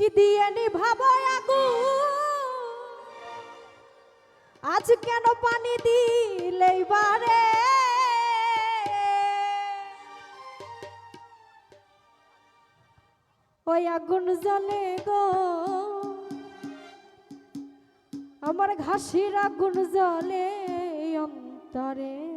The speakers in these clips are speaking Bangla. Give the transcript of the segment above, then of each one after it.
কি দিয়ে নিভাব আগু আজ কেন পানি দিলেই বারে? ওই আগুন জ্বলে গো। আমার ঘাসির আগুন জ্বলে অন্তরে।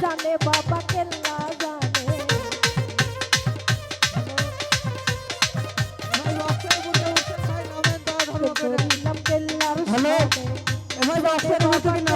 জানে বাবা কেল্লা জানে। কেল্লার হ্যালো? এবার বাসের মতো না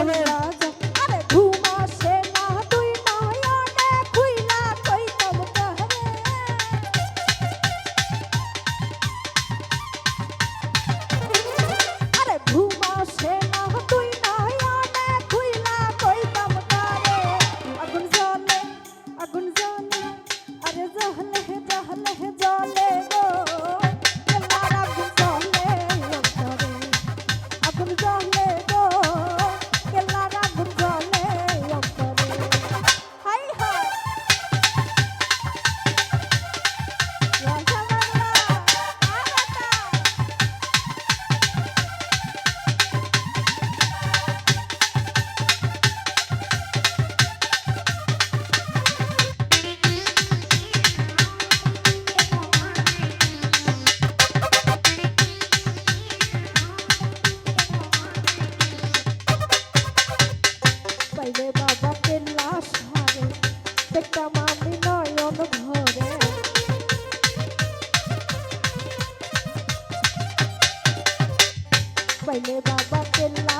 জলে জলে জলে গো। একটা মামি নয়ন ঘরে। পাইলে বাবা পেলা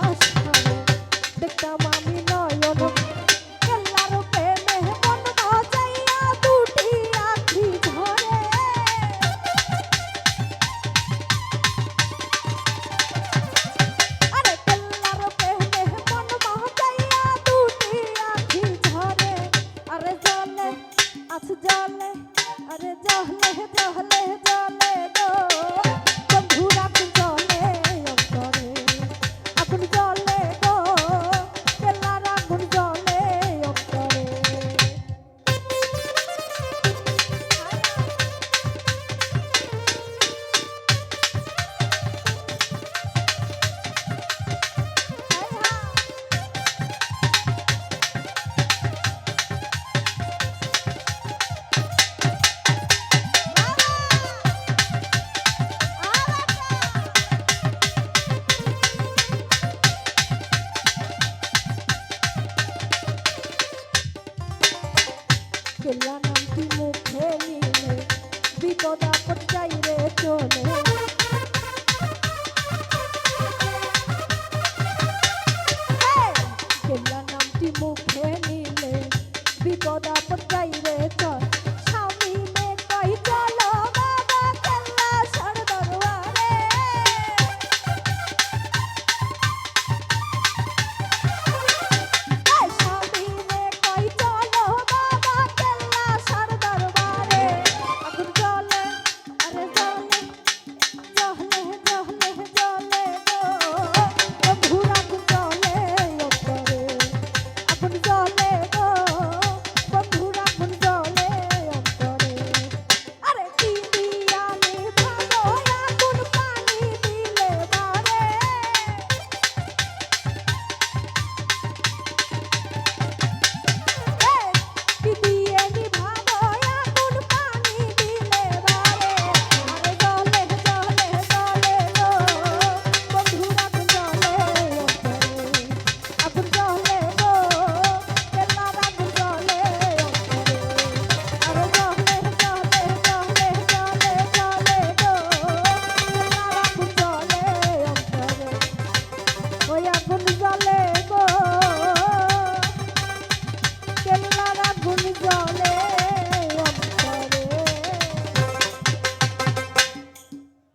জলে আরে জলে জলে খেলা নামটি মুখে নিলে বিপদ আপদ চাইরে চলে।